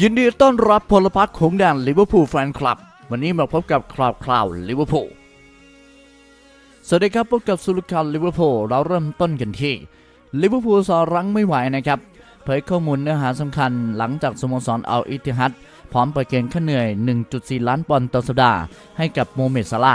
ยินดีต้อนรับพลพรรคของแดนลิเวอร์พูลแฟนคลับ วันนี้มาพบกับคราวคราวลิเวอร์พูลสวัสดีครับพบกับสุลคันลิเวอร์พูลเราเริ่มต้นกันที่ลิเวอร์พูลสอรั้งไม่ไหวนะครับเผยข้อมูลเนื้อหาสำคัญหลังจากสโมสรอัลอิติฮัดพร้อมประเคนค่าเหนื่อย 1.4 ล้านปอนด์ต่อสัปดาห์ให้กับโมเมดซาลา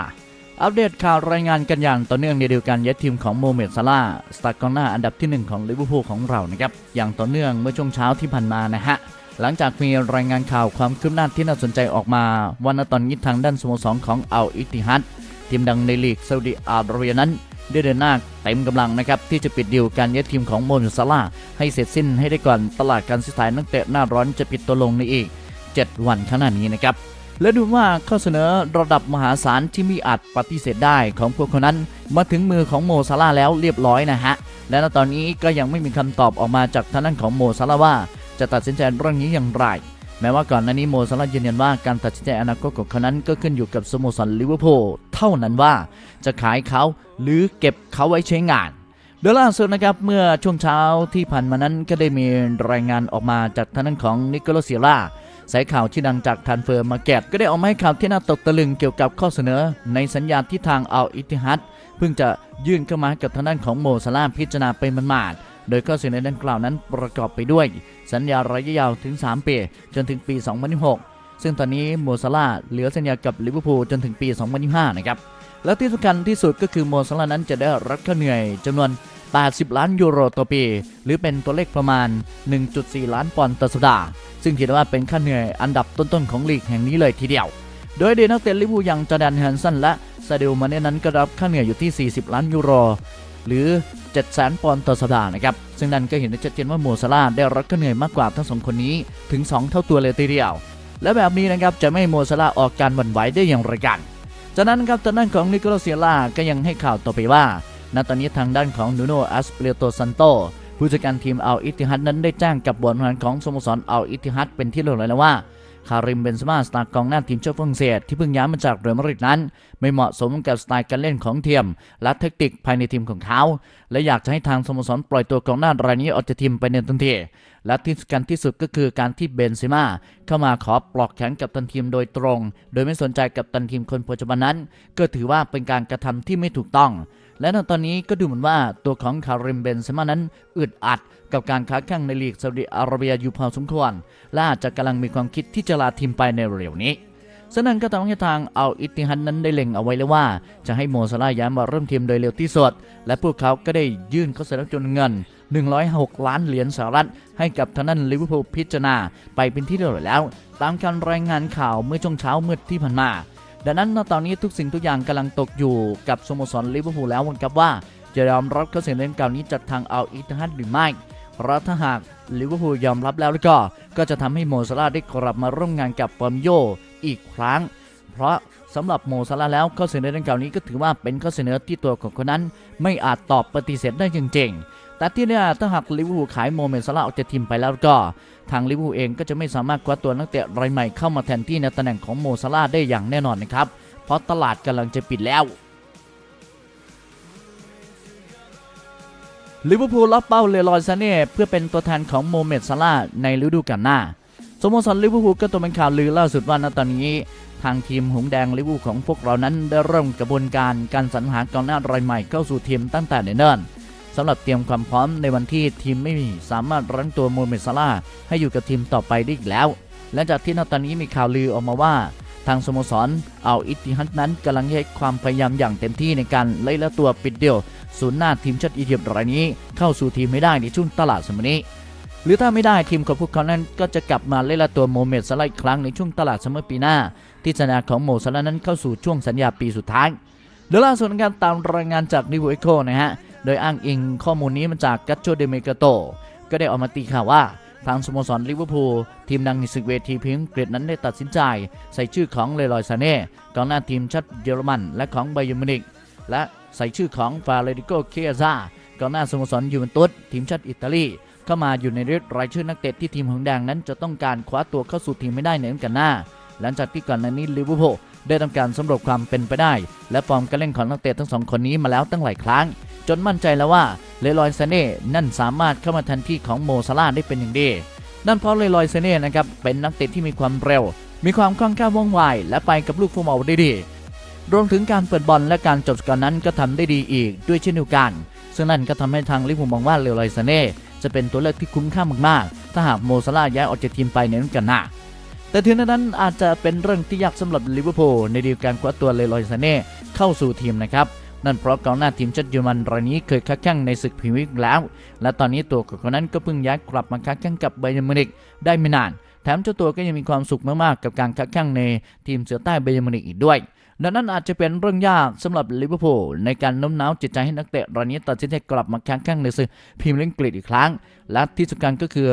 อัปเดตข่าวรายงานกันอย่างต่อเนื่องในเดียวกันยัดทีมของโมเมดซาลาสตาร์กองหน้าอันดับที่หนึ่งของลิเวอร์พูลของเรานะครับอย่างต่อเนื่องเมื่อช่วงเช้าที่ผ่านมานะฮะ หลังจากมีรายงานข่าวความคืบหน้าที่น่าสนใจออกมาว่าณตอนนี้ทางด้านสโมสรของอัลอิติฮัดทีมดังในลีกซาอุดิอาระเบียนั้นได้เดินหน้าเต็มกำลังนะครับที่จะปิดดีลการย้ายทีมของโมนซาลาให้เสร็จสิ้นให้ได้ก่อนตลาดการซื้อขายนักเตะหน้าร้อนจะปิดตัวลงในอีก 7 วันข้างหน้านี้นะครับและดูว่าข้อเสนอระดับมหาศาลที่มีอาจปฏิเสธได้ของพวกคนนั้น มาถึงมือของโมซาลาแล้วเรียบร้อยนะฮะและณตอนนี้ก็ยังไม่มีคำตอบออกมาจากทางด้านของโมซาลาว่า จะตัดสินใจเรื่องนี้อย่างไร แม้ว่าก่อนหน้านี้โมซาลาห์ยืนยันว่าการตัดสินใจอนาคตของเขานั้นก็ขึ้นอยู่กับสโมสรลิเวอร์พูลเท่านั้นว่าจะขายเขาหรือเก็บเขาไว้ใช้งานโดยล่าสุดนะครับเมื่อช่วงเช้าที่ผ่านมานั้นก็ได้มีรายงานออกมาจากทางด้านของนิโคลัสเซียร่าสายข่าวชื่ดังจากทันเฟอร์มาเก็ตก็ได้ออกมาให้ข่าวที่น่าตกตะลึงเกี่ยวกับข้อเสนอ ในสัญญาที่ทางอัลอิติฮัดเพิ่งจะยื่นเข้ามากับทางด้านของโมซาลาห์พิจารณาไปมันมาด โดยข้อเสนอดังกล่าวนั้นประกอบไปด้วย สัญญาระยะยาวถึง 3 ปี จนถึงปี 2026 ซึ่งตอนนี้โมซาลาเหลือสัญญากับลิเวอร์พูลจนถึงปี 2025 นะครับ และที่สำคัญที่สุดก็คือโมซาลานั้นจะได้รับค่าเหนื่อยจำนวน 80 ล้านยูโรต่อปี หรือเป็นตัวเลขประมาณ 1.4 ล้านปอนด์ต่อสัปดาห์ ซึ่งถือว่าเป็นค่าเหนื่อยอันดับต้นๆของลีกแห่งนี้เลยทีเดียว โดยเดนักเตะลิเวอร์พูลอย่างจอแดนแฮนสันและซาเดลมาเน่นั้นก็รับค่าเหนื่อยอยู่ที่ 40 ล้านยูโร หรือ 700,000 ปอนด์ต่อสัปดาห์นะครับ ซึ่งนั่นก็เห็นได้ชัดเจนว่าโมซาลาได้รับค่าเหนื่อยมากกว่าทั้งสองคนนี้ถึง 2 เท่าตัวเลยทีเดียว และแบบนี้นะครับจะไม่โมซาลาออกการหวั่นไหวได้อย่างไรกัน จากนั้นครับทางด้านของนิโคลเซียร่าก็ยังให้ข่าวต่อไปว่า ณตอนนี้ทางด้านของนูโนอัสเปเรโตซันโตผู้จัดการทีมอัลอิติฮัดนั้นได้แจ้งกับบริหารของสโมสรอัลอิติฮัดเป็นที่เรียบร้อยแล้วว่า คาริมเบนซามาสตาร์กองหน้าทีมชาติฝรั่งเศสที่เพิ่งย้ายมาจากเรอัลมาดริดนั้น ไม่เหมาะสมกับสไตล์การเล่นของทีมและเทคนิคภายในทีมของเขา และอยากจะให้ทางสโมสรปล่อยตัวกองหน้ารายนี้ออกจากทีมไปในทันทีและที่สำคัญที่สุดก็คือการที่เบนซิม่าเข้ามาขอปลอกแขนกับตันทีมโดยตรง โดยไม่สนใจกับตันทีมคนปัจจุบันนั้น ก็ถือว่าเป็นการกระทำที่ไม่ถูกต้อง และตอนนี้ก็ดูเหมือนว่าตัวของคาริมเบนเซม่านั้นอึดอัดกับการค้าแข่งในลีกซาอุดิอาระเบียอยู่พอสมควร และอาจจะกำลังมีความคิดที่จะลาทีมไปในเร็วนี้ฉะนั้นก็ทำให้ทางเอัลอิติฮัดนั้นได้เล็งเอาไว้แล้วว่า จะให้โมซาลาย้ายมาเริ่มทีมโดยเร็วที่สุด และพวกเขาก็ได้ยื่นข้อเสนอจำนวนเงิน 106 ล้านเหรียญสหรัฐ ให้กับทางด้นลิเวอร์พูลพิจารณาไปเป็นที่เรียบร้อยแล้ว ตามการรายงานข่าวเมื่อช่วงเช้ามืดที่ผ่านมา ดังนั้นตอนนี้ทุกสิ่งทุกอย่างกำลังตกอยู่กับสโมสรลิเวอร์พูลแล้วนครับว่า จะยอมรับข้อเสนอดังกล่านี้จากทางเอัลอิตฮัดหรือไม่เพราะถ้าหากลิเวอร์พูลยอมรับแล้วล้วก็ ก็จะทำให้โมซาลาได้กลับมาร่วมงานกับปอมโยอีกครั้ง เพราะสำหรับโมซาลาแล้วข้อเสนอดังกล่าวนี้ก็ถือว่าเป็นข้อเสนอที่ตัวของคนนั้น ไม่อาจตอบปฏิเสธได้จริงๆแต่ที่เนี่ยถ้าหากลิเวอร์พูลขายโมเมนซาลาออกจากทีมไปแล้วก็ ทางลิเวอร์พูลเองก็จะไม่สามารถคว้าตัวนักเตะรายใหม่เข้ามาแทนที่ในตำแหน่งของโมซาลาได้อย่างแน่นอนนะครับ เพราะตลาดกำลังจะปิดแล้วลิเวอร์พูลรับเป้าเลรอยซาเน่เพื่อเป็นตัวแทนของโมเมดซาลาในฤดูกาลหน้าสโมสรลิเวอร์พูลก็ตัวเป็นข่าวลือล่าสุดว่าณตอนนี้ ทางทีมหงแดงลิเวอร์พูลของพวกเรานั้นได้เริ่มกระบวนการการสรรหากองหน้ารายใหม่เข้าสู่ทีมตั้งแต่เนิ่นๆ สำหรับเตรียมความพร้อมในวันที่ทีมไม่มีสามารถรั้งตัวโมเมซาลาให้อยู่กับทีมต่อไปได้อีกแล้วและจากที่ณตอนนี้มีข่าวลือออกมาว่า ทางสโมสรเอาอิติฮัดนั้นกำลังให้ความพยายามอย่างเต็มที่ในการไล่ละตัวปิดเดียวศูนย์หน้าทีมชาติอียิปต์รายนี้เข้าสู่ทีมไม่ได้ในช่วงตลาดสมัยนี้หรือถ้าไม่ได้ทีมของพวกเขานั้นก็จะกลับมาเล่นละตัวโมเมดซาลาห์อีกครั้งในช่วงตลาดซัมเมอร์ปีหน้า ที่สัญญาของโมซาลานั้นเข้าสู่ช่วงสัญญาปีสุดท้ายโดยล่าสุดการตามรายงานจากนิวเอโคนะฮะ โดยอ้างอิงข้อมูลนี้มาจากกัตโชเดเมกาโต ก็ได้ออกมาตีข่าวว่าทางสโมสรลิเวอร์พูลทีมดังในศึกเวทีพิงเกรดนั้นได้ตัดสินใจ ใส่ชื่อของเลรอยซาเน่กองหน้าทีมชาติเยอรมันและของไบเยอร์มินิกและใส่ชื่อของฟาเรดิโกเคียซากองหน้าสโมสรยูเวนตุสทีมชาติอิตาลีเข้ามาอยู่ในรายชื่อนักเตะที่ทีมหงแดงนั้นจะต้องการคว้าตัวเข้าสู่ทีมไม่ได้ในฤดูกาลหน้า หลังจากที่ก่อนหน้านี้ลิเวอร์พูล ได้ทำการสำรวจความเป็นไปได้ และฟอร์มการเล่นของนักเตะทั้งสองคนนี้มาแล้วตั้งหลายครั้ง จนมั่นใจแล้วว่าเลรอยเซเน่นั่นสามารถเข้ามาแทนที่ของโมซาลาได้เป็นอย่างดีนั่นเพราะเลลอยเซเน่นะครับเป็นนักเตะที่มีความเร็ว มีความคล่องแคล่วว่องไวและไปกับลูกฟุตบอลได้ดีรวมถึงการเปิดบอลและการจบสกอร์นั้นก็ทำได้ดีอีกด้วยเช่นเดียวกัน ซึ่งนั่นก็ทำให้ทางลิเวอร์พูลมองว่าเลลอยเซเน่จะเป็นตัวเลือกที่คุ้มค่ามากๆ ถ้าหากโมซาลาย้ายออกจากทีมไปในฤดูกาลหน้า แต่ถึงนั้นอาจจะเป็นเรื่องที่ยากสำหรับลิเวอร์พูลในดีลการคว้าตัวเลลอยซาเน่เข้าสู่ทีมนะครับนั่นเพราะกองหน้าทีมชาติเยอรมันรายนี้เคยค้าแข่งในศึกพรีเมียร์ลีกแล้ว และตอนนี้ตัวของเขานั้นก็เพิ่งย้ายกลับมาค้าแข่งกับไบเยร์มิวนิกได้ไม่นาน แถมเจ้าตัวก็ยังมีความสุขมากๆกับการค้าแข่งในทีมเสือใต้ไบเยร์มิวนิกอีกด้วย ดังนั้นอาจจะเป็นเรื่องยากสำหรับลิเวอร์พูลในการโน้มน้าวจิตใจให้นักเตะรายนี้ตัดสินใจกลับมาแข่งขันในศึกพรีเมียร์ลีกอีกครั้ง และที่สำคัญก็คือ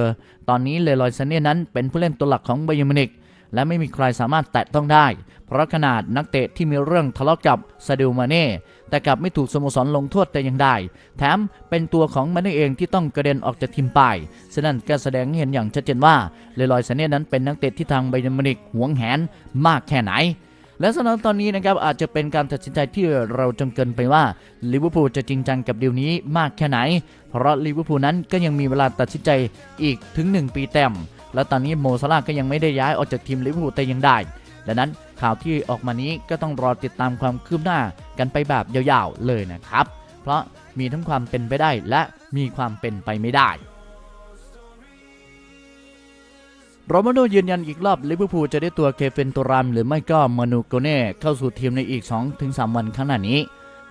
ตอนนี้เลลอยซาเน่นั้นเป็นผู้เล่นตัวหลักของไบเยร์มินิกและไม่มีใครสามารถแตะต้องได้ เพราะขนาดนักเตะที่มีเรื่องทะเลาะกับซาดิลมาเน่แต่กลับไม่ถูกสโมสรลงโทษแต่อย่างใดแถมเป็นตัวของมาเน่เองที่ต้องกระเด็นออกจากทีมไปฉะนั้นก็แสดงให้เห็นอย่างชัดเจนว่าเลลอยซาเน่นั้นเป็นนักเตะที่ทางไบเยร์มินิกหวงแหนมากแค่ไหน และสำหรับตอนนี้นะครับอาจจะเป็นการตัดสินใจที่เราจงเกินไปว่าลิเวอร์พูลจะจริงจังกับดีลนี้มากแค่ไหน เพราะลิเวอร์พูลนั้นก็ยังมีเวลาตัดสินใจอีกถึง 1 ปีเต็ม และตอนนี้โมซาลาก็ยังไม่ได้ย้ายออกจากทีมลิเวอร์พูลแต่ยังได้ดังนั้นข่าวที่ออกมานี้ก็ต้องรอติดตามความคืบหน้ากันไปแบบยาวๆเลยนะครับ เพราะมีทั้งความเป็นไปได้และมีความเป็นไปไม่ได้ โรมาโดยืนยันอีกรอบลิเวอร์พูลจะได้ตัวเคเฟนตูรามหรือไม่ก็มานูโกเน่เข้าสู่ทีมในอีก 2-3 วันข้างหน้านี้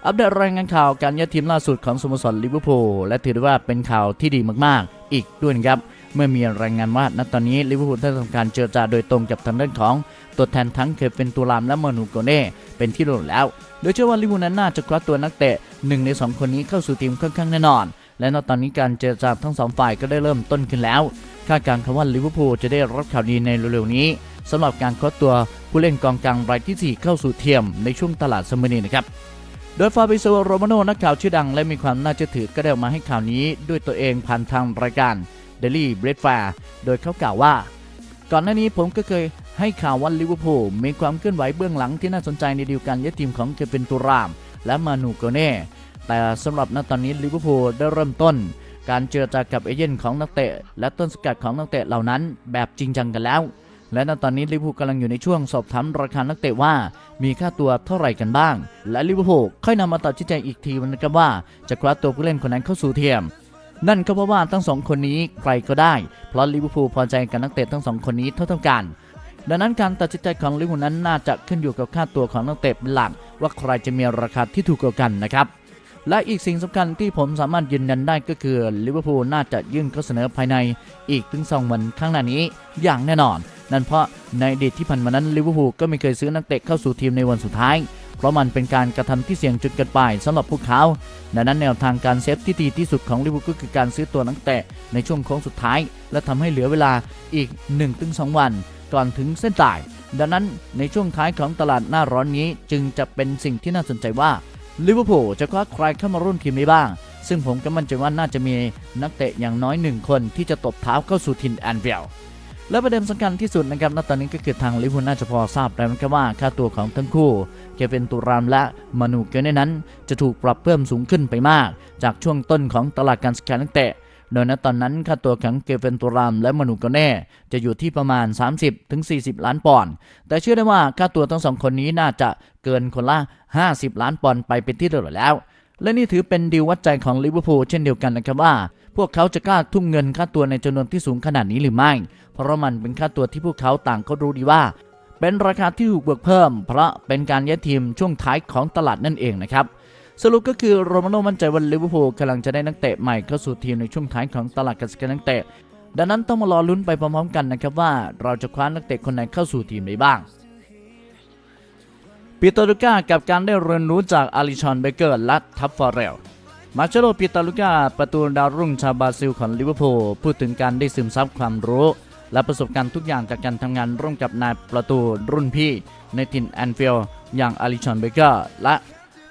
อัปเดตรายงานข่าวการย้ายทีมล่าสุดของสโมสรลิเวอร์พูลและถือว่าเป็นข่าวที่ดีมากๆ อีกด้วยครับเมื่อมีรายงานว่าณตอนนี้ลิเวอร์พูลได้ทำการเจรจาโดยตรงกับทางด้านของตัวแทนทั้งเคเฟนตูรามและมานูโกเน่เป็นที่รู้แล้ว โดยเชื่อว่าลิเวอร์พูลนั้นน่าจะคว้าตัวนักเตะหนึ่งในสองคนนี้เข้าสู่ทีมค่อนข้างแน่นอน และณตอนนี้การเจรจาทั้งสองฝ่ายก็ได้เริ่มต้นขึ้นแล้วคาดการณ์คำว่าลิเวอร์พูลจะได้รับข่าวดีในเร็วๆนี้สำหรับการคว้าตัวผู้เล่นกองกลางรายที่ 4 เข้าสู่ทีมในช่วงตลาดซัมเมอร์นี้นะครับโดยฟาบิโซโรมาโนนักข่าวชื่อดังและมีความน่าเชื่อถือก็ได้ออกมาให้ข่าวนี้ด้วยตัวเองผ่านทางรายการ Daily Breakfast โดยเขากล่าวว่า ก่อนหน้านี้ผมก็เคยให้ข่าวว่าลิเวอร์พูลมีความเคลื่อนไหวเบื้องหลังที่น่าสนใจในดีลการย้ายทีมของเควินตูราม และมานูโกเน่ แต่สำหรับณตอนนี้ลิเวอร์พูลได้เริ่มต้น การเจรจากับเอเย่นของนักเตะ และต้นสกัดของนักเตะเหล่านั้น แบบจริงจังกันแล้ว และณตอนนี้ลิเวอร์พูลกำลังอยู่ในช่วงสอบถามราคานักเตะว่า มีค่าตัวเท่าไหร่กันบ้าง และลิเวอร์พูลค่อยนำมาตัดสินใจอีกทีนะครับว่าจะคว้าตัวผู้เล่นคนนั้นเข้าสู่เทียมนั่นก็เพราะว่าทั้งสองคนนี้ใครก็ได้ เพราะลิเวอร์พูลพอใจกับนักเตะทั้งสองคนนี้เท่าๆกัน ดังนั้นการตัดสินใจของลิเวอร์พูลนั้นน่าจะขึ้นอยู่กับค่าตัวของนักเตะเป็นหลักว่าใครจะมีราคาที่ถูกกว่ากันนะครับ และอีกสิ่งสำคัญที่ผมสามารถยืนยันได้ก็คือลิเวอร์พูลน่าจะยื่นข้อเสนอภายในอีกถึงสองวันข้างหน้านี้อย่างแน่นอน นั่นเพราะในอดีตที่ผ่านมานั้นลิเวอร์พูลก็ไม่เคยซื้อนักเตะเข้าสู่ทีมในวันสุดท้าย เพราะมันเป็นการกระทำที่เสี่ยงจุดเกินไปสำหรับพวกเขาดังนั้นแนวทางการเซฟที่ดีที่สุดของลิเวอร์พูลก็คือการซื้อตัวนักเตะในช่วงโค้งสุดท้าย และทำให้เหลือเวลาอีก 1-2 วัน ก่อนถึงเส้นตายดังนั้นในช่วงท้ายของตลาดหน้าร้อนนี้จึงจะเป็นสิ่งที่น่าสนใจว่า ลิเวอร์พูลจะคว้าใครเข้ามาร่วมทีมได้บ้าง ซึ่งผมก็มั่นใจว่าน่าจะมีนักเตะอย่างน้อยหนึ่งคนที่จะตบเท้าเข้าสู่ทินแอนฟิลและประเด็นสำคัญที่สุดนะครับณตอนนี้ก็คือทางลิเวอร์พูลน่าจะพอทราบแล้วนะครับว่าค่าตัวของทั้งคู่เควินตูรามและมานูเกเนนั้น จะถูกปรับเพิ่มสูงขึ้นไปมาก จากช่วงต้นของตลาดการสแกนนักเตะโดยณตอนนั้นค่าตัวของเกเฟนตูรามและมานูเกเน่จะอยู่ที่ประมาณ 30-40 ล้านปอนด์แต่เชื่อได้ว่าค่าตัวทั้งสองคนนี้น่าจะเกินคนละ 50 ล้านปอนด์ไปเป็นที่เรียบร้อยแล้ว และนี่ถือเป็นดีลวัดใจของลิเวอร์พูลเช่นเดียวกันนะครับว่า พวกเขาจะกล้าทุ่มเงินค่าตัวในจำนวนที่สูงขนาดนี้หรือไม่ เพราะมันเป็นค่าตัวที่พวกเขาต่างก็รู้ดีว่า เป็นราคาที่ถูกเบิกเพิ่ม เพราะเป็นการย้ายทีมช่วงท้ายของตลาดนั่นเองนะครับสรุปก็คือโรมาโนมั่นใจว่าลิเวอร์พูลกำลังจะได้นักเตะใหม่เข้าสู่ทีมในช่วงท้ายของตลาดการซื้อนักเตะ ดังนั้นต้องมารอลุ้นไปพร้อมๆกันนะครับว่าเราจะคว้านักเตะคนไหนเข้าสู่ทีมได้บ้าง ปีเตอร์ลูก้ากับการได้เรียนรู้จากอาริชอนเบเกอร์และทัฟฟอร์เรล มาเชโลปีตาลูก้าประตูดาวรุ่งชาวบราซิลของลิเวอร์พูลพูดถึงการได้ซึมซับความรู้ และประสบการณ์ทุกอย่างจากการทำงานร่วมกับนายประตูรุ่นพี่ ในทินแอนฟิลด์อย่างอาริชอนเบเกอร์และ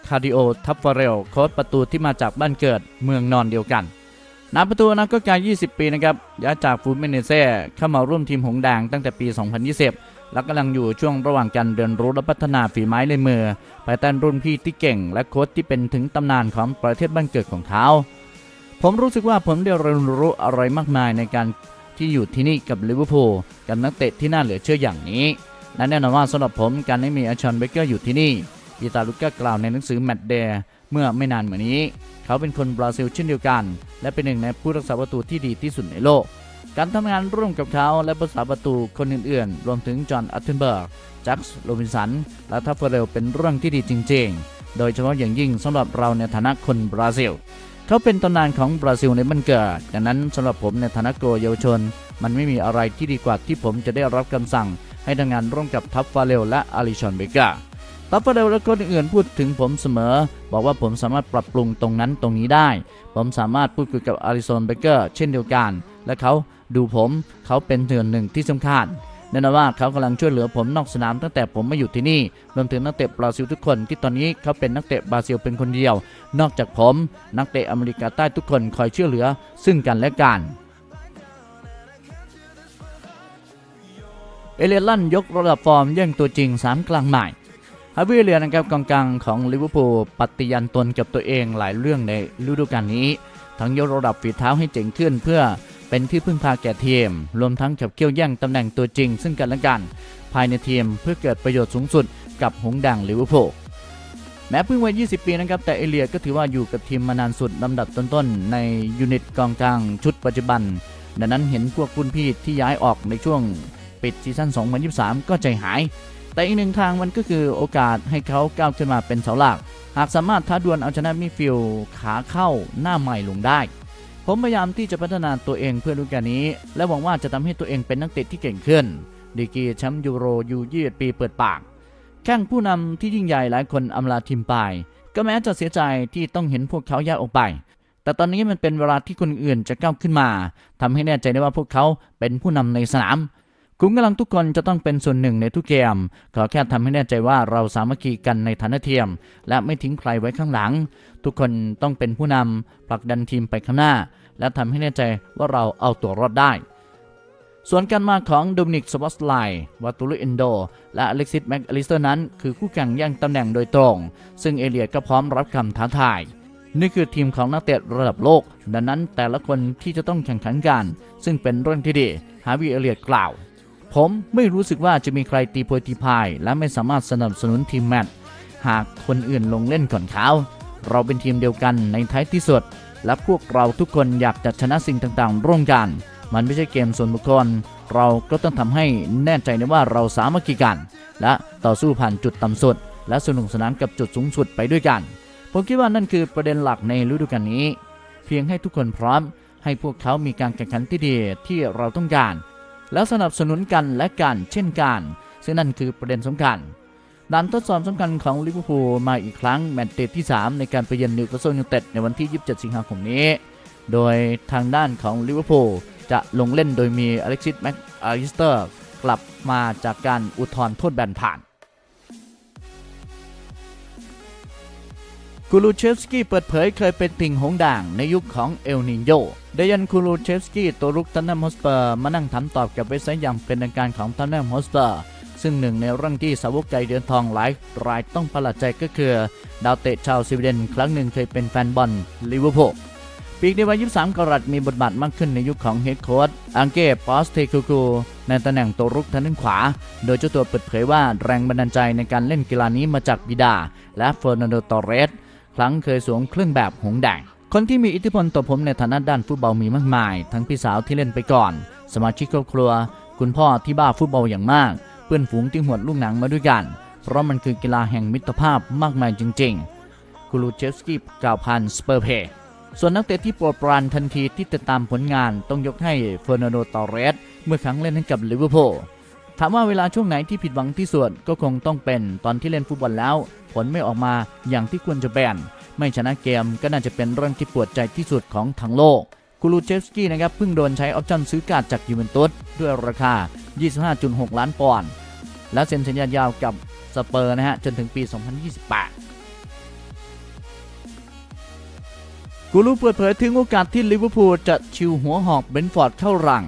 คาร์ดิโอทัฟฟาเรลโค้ชประตูที่มาจากบ้านเกิดเมืองนอนเดียวกันนายประตูนั้นก็กาย20 ปีนะครับย้ายจากฟูเมเนเซ่เข้ามาร่วมทีมหงแดงตั้งแต่ปี 2020 และกำลังอยู่ช่วงระหว่างการเรียนรู้และพัฒนาฝีไม้ลายมือภายใต้รุ่นพี่ที่เก่ง และโค้ชที่เป็นถึงตำนานของประเทศบ้านเกิดของเขาผมรู้สึกว่าผมได้เรียนรู้อะไรมากมายในการที่อยู่ที่นี่กับลิเวอร์พูลกับนักเตะที่น่าเหลือเชื่ออย่างนี้และแน่นอนว่าสำหรับผมการได้มีอาชอนเบเกอร์อยู่ที่นี่ปีตาลุก้ากล่าวในหนังสือแมตต์เดย์เมื่อไม่นานมานี้ เขาเป็นคนบราซิลเช่นเดียวกัน และเป็นหนึ่งในผู้รักษาประตูที่ดีที่สุดในโลก การทำงานร่วมกับเขาและผู้รักษาประตูคนอื่นๆ รวมถึงจอห์นอัตเทนเบิร์กแจ็คส์โรบินสัน และทัฟเฟอร์เรลเป็นเรื่องที่ดีจริง ๆ โดยเฉพาะอย่างยิ่งสำหรับเราในฐานะคนบราซิล เขาเป็นตำนานของบราซิลในบ้านเกิดดังนั้นสำหรับผมในฐานะโกเยาวชน มันไม่มีอะไรที่ดีกว่าที่ผมจะได้รับคำสั่ง ให้ทำงานร่วมกับทัฟฟาเรลและอาริชอนเบเกอร์ทัฟฟาเรลและคนอื่นๆพูดถึงผมเสมอ บอกว่าผมสามารถปรับปรุงตรงนั้นตรงนี้ได้ ผมสามารถพูดคุยกับอาริชอนเบเกอร์เช่นเดียวกัน และเขา ดูผมเขาเป็นส่วนหนึ่งที่สำคัญแน่นอนว่าเขากำลังช่วยเหลือผมนอกสนามตั้งแต่ผมมาอยู่ที่นี่รวมถึงนักเตะบราซิลทุกคนที่ตอนนี้เขาเป็นนักเตะบราซิลเป็นคนเดียว นอกจากผม นักเตะอเมริกาใต้ทุกคนคอยช่วยเหลือ ซึ่งกันและกันเอเลนลันยกระดับฟอร์มแย่งตัวจริง 3 กลางใหม่ฮาวิเลียนะครับกองกลางของลิเวอร์พูลปฏิญาณตนกับตัวเองหลายเรื่องในฤดูกาลนี้ ทั้งยกระดับฝีเท้าให้เจ๋งขึ้นเพื่อ เป็นที่พึ่งพาแก่ทีม รวมทั้งขับเคี่ยวแย่งตำแหน่งตัวจริง ซึ่งกันและกัน ภายในทีมเพื่อเกิดประโยชน์สูงสุดกับหงดังลิเวอร์พูลแม้เพิ่งวัย 20 ปีนะครับ แต่เอเลียก็ถือว่าอยู่กับทีมมานานสุดลำดับต้นๆ ในยูนิตกองกลางชุดปัจจุบัน ดังนั้นเห็นพวกรุ่นพี่ที่ย้ายออกในช่วงปิดซีซั่น 2023 ก็ใจหาย แต่อีกหนึ่งทางมันก็คือโอกาสให้เขาก้าวขึ้นมาเป็นเสาหลัก หากสามารถท้าดวลเอาชนะมิฟิลขาเข้าหน้าใหม่ลงได้ ผมพยายามที่จะพัฒนาตัวเองเพื่อฤดูกาลนี้ และหวังว่าจะทำให้ตัวเองเป็นนักเตะที่เก่งขึ้น ดีกีแชมป์ยูโรยู21ปีเปิดปาก แข้งผู้นำที่ยิ่งใหญ่หลายคนอำลาทีมไป ก็แม้จะเสียใจที่ต้องเห็นพวกเขาแยกออกไป แต่ตอนนี้มันเป็นเวลาที่คนอื่นจะก้าวขึ้นมาทำให้แน่ใจได้ว่าพวกเขาเป็นผู้นำในสนาม คุณกำลังทุกคนจะต้องเป็นส่วนหนึ่งในทุกเกม ขอแค่ทำให้แน่ใจว่าเราสามัคคีกันในฐานะทียม และไม่ทิ้งใครไว้ข้างหลัง ทุกคนต้องเป็นผู้นำผลักดันทีมไปข้างหน้า และทำให้แน่ใจว่าเราเอาตัวรอดได้ ส่วนการมาของโดมินิกสวอสไลวัตูลุเอนโด และอเล็กซิสแม็กอลิสเตอร์นั้น คือคู่แข่งย่งตำแหน่งโดยตรง ซึ่งเอเลียดก็พร้อมรับคำท้าทายนี่คือทีมของนักเตะระดับโลก ดังนั้นแต่ละคนที่จะต้องแข่งขันกัน ซึ่งเป็นเรื่องที่ดี ฮาวิเอเลียดกล่าว ผมไม่รู้สึกว่าจะมีใครตีโพยตีพาย และไม่สามารถสนับสนุนทีมแมตช์หากคนอื่นลงเล่นก่อนเขาเราเป็นทีมเดียวกันในท้ายที่สุด และพวกเราทุกคนอยากจะชนะสิ่งต่างๆ ร่วมกัน มันไม่ใช่เกมส่วนบุคคล เราก็ต้องทำให้แน่ใจนะว่าเราสามัคคีกัน และต่อสู้ผ่านจุดต่ำสุด และสนุกสนานกับจุดสูงสุดไปด้วยกัน ผมคิดว่านั่นคือประเด็นหลักในฤดูกาลนี้ เพียงให้ทุกคนพร้อม ให้พวกเขามีการแข่งขันที่ดีที่เราต้องการ แล้วสนับสนุนกันและกันเช่นกัน ซึ่งนั่นคือประเด็นสำคัญด่านทดสอบสำคัญของลิเวอร์พูลมาอีกครั้งแมตช์เตะที่ 3 ในการไปเยือนนิวคาสเซิลยูไนเต็ดในวันที่ 27 สิงหาคมนี้ โดยทางด้านของลิเวอร์พูลจะลงเล่นโดยมีอเล็กซิสแม็กอาริสเตอร์กลับมาจากการอุทธรณ์โทษแบนผ่าน คูลูเชฟสกี้เปิดเผยเคยเป็นติ่งหงด่างในยุคของเอลนินโยเดยันคูลูเชฟสกี้ตัวรุกทันนัมฮอสเปอร์มานั่งถามตอบกับเว็บไซต์อย่างเป็นทางการของทันนัมฮอสเปอร์ซึ่งหนึ่งในเรื่องที่สาวกใจเดือนทองหลายรายต้องประหลาดใจก็คือ ดาวเตะชาวสวีเดนครั้งหนึ่งเคยเป็นแฟนบอลลิเวอร์พูลปีกในวัย 23 กรัตมีบทบาทมากขึ้นในยุคของเฮดโค้ชอังเก้ปอสเทคูคูในตำแหน่งตัวรุกทางด้านขวา โดยเจ้าตัวเปิดเผยว่าแรงบันดาลใจในการเล่นกีฬานี้มาจากบิดา และเฟอร์นันโดตอเรส ครั้งเคยสวมเครื่องแบบหงแดง คนที่มีอิทธิพลต่อผมในฐานะด้านฟุตบอลมีมากมาย ทั้งพี่สาวที่เล่นไปก่อน สมาชิกครอบครัว คุณพ่อที่บ้าฟุตบอลอย่างมาก เพื่อนฝูงที่หวดลูกหนังมาด้วยกัน เพราะมันคือกีฬาแห่งมิตรภาพมากมายจริงๆคูลูเชฟสกี้กล่าวผ่านสเปอร์เพย์ส่วนนักเตะที่โปรดปรานทันทีที่ติดตามผลงานต้องยกให้เฟอร์นันโดตอเรสเมื่อครั้งเล่นให้กับลิเวอร์พูล ถามว่าเวลาช่วงไหนที่ผิดหวังที่สุดก็คงต้องเป็นตอนที่เล่นฟุตบอลแล้ว ผลไม่ออกมาอย่างที่ควรจะเป็นไม่ชนะเกมก็น่าจะเป็นเรื่องที่ปวดใจที่สุดของทั้งโลกคูลูเชฟสกี้นะครับเพิ่งโดนใช้ออปชั่นซื้อการ์ดจากยูเวนตุสด้วยราคา 25.6 ล้านปอนด์และเซ็นสัญญายาวกับสเปอร์นะฮะจนถึงปี 2028กูรูเปิดเผยถึงโอกาสที่ลิเวอร์พูลจะชิวหัวหอกเบนฟอร์ดเข้ารัง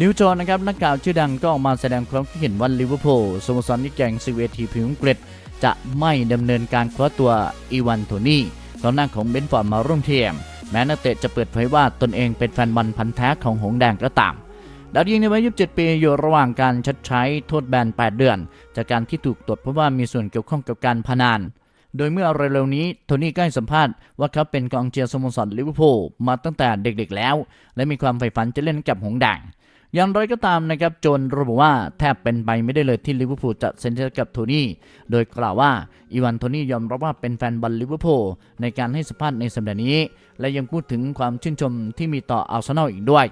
นิวจอนนะครับนักข่าวชื่อดังก็ออกมาแสดงความคิดเห็นว่าลิเวอร์พูลสโมสรที่แข่งซีเวทีพิมพ์อังกฤษจะไม่ดำเนินการคว้าตัวอีวานโทนี่กองหน้าของเบนฟอร์ดมาร่วมทีมแม้นักเตะจะเปิดเผยว่าตนเองเป็นแฟนบอลพันธ์แท้ของหงส์แดงก็ตามดาวยิงในวัย 27 ปีอยู่ระหว่างการชดใช้โทษแบน 8 เดือน จากการที่ถูกตรวจพราะว่ามีส่วนเกี่ยวข้องกับการพนันโดยเมื่อเร็วๆนี้โทนี่ก็ให้สัมภาษณ์ว่าเขาเป็นกองเชียร์สโมสรลิเวอร์พูลมาตั้งแต่เด็กๆแล้ว และมีความใฝ่ฝันจะเล่นกับหงส์แดง อย่างไรก็ตามนะครับโจนระบุว่าแทบเป็นไปไม่ได้เลยที่ลิเวอร์พูลจะเซ็นสัญญากับโทนี่โดยกล่าวว่าอีวานโทนี่ยอมรับว่าเป็นแฟนบอลลิเวอร์พูลในการให้สัมภาษณ์ในสัปดาห์นี้ และยังพูดถึงความชื่นชมที่มีต่ออาร์เซนอลอีกด้วย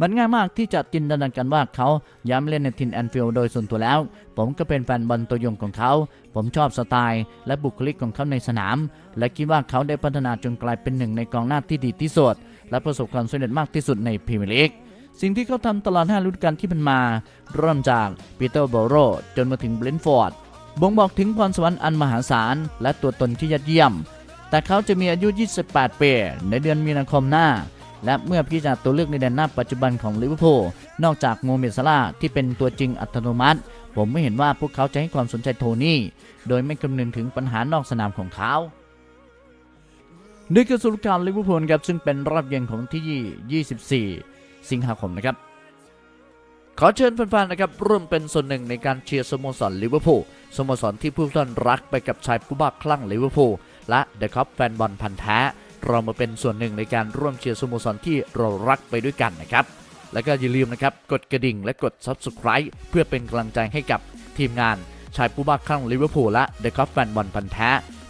มันง่ายมากที่จะจินตนาการว่าเขาย้ำเล่นในทินแอนฟิลด์โดยส่วนตัวแล้ว ผมก็เป็นแฟนบอลตัวยงของเขา ผมชอบสไตล์ และบุคลิกของเขาในสนาม และคิดว่าเขาได้พัฒนาจนกลายเป็นหนึ่งในกองหน้าที่ดีที่สุด และประสบความสำเร็จมากที่สุดในพรีเมียร์ลีก สิ่งที่เขาทำตลอด5ฤดูกาลที่ผ่านมาเริ่มจากปีเตอร์โบโรจนมาถึงเบรนฟอร์ดบ่งบอกถึงพรสวรรค์อันมหาศาล และตัวตนที่ยอดเยี่ยม แต่เขาจะมีอายุ 28 ปีในเดือนมีนาคมหน้า และเมื่อพิจารณาตัวเลือกในแดนหน้าปัจจุบันของลิเวอร์พูลนอกจากโมเมดซาลาที่เป็นตัวจริงอัตโนมัติ ผมไม่เห็นว่าพวกเขาจะให้ความสนใจโทนี่ โดยไม่คำนึงถึงปัญหานอกสนามของเขานี่คือสรุปการลิเวอร์พูลครับซึ่งเป็นรอบเย็นของที่ 24 สิงหาคมนะครับ ขอเชิญแฟนๆนะครับร่วมเป็นส่วนหนึ่งในการเชียร์สโมสรลิเวอร์พูลสโมสรที่ผู้ท่านรักไปกับชายผู้บ้าคลั่งลิเวอร์พูลและเดอะคัพแฟนบอลพันธ์แท้เรามาเป็นส่วนหนึ่งในการร่วมเชียร์สโมสรที่เรารักไปด้วยกันนะครับ แล้วก็อย่าลืมนะครับกดกระดิ่งและกด Subscribe เพื่อเป็นกำลังใจให้กับทีมงานชายผู้บ้าคลั่งลิเวอร์พูลและเดอะคัพแฟนบอลพันธ์แท้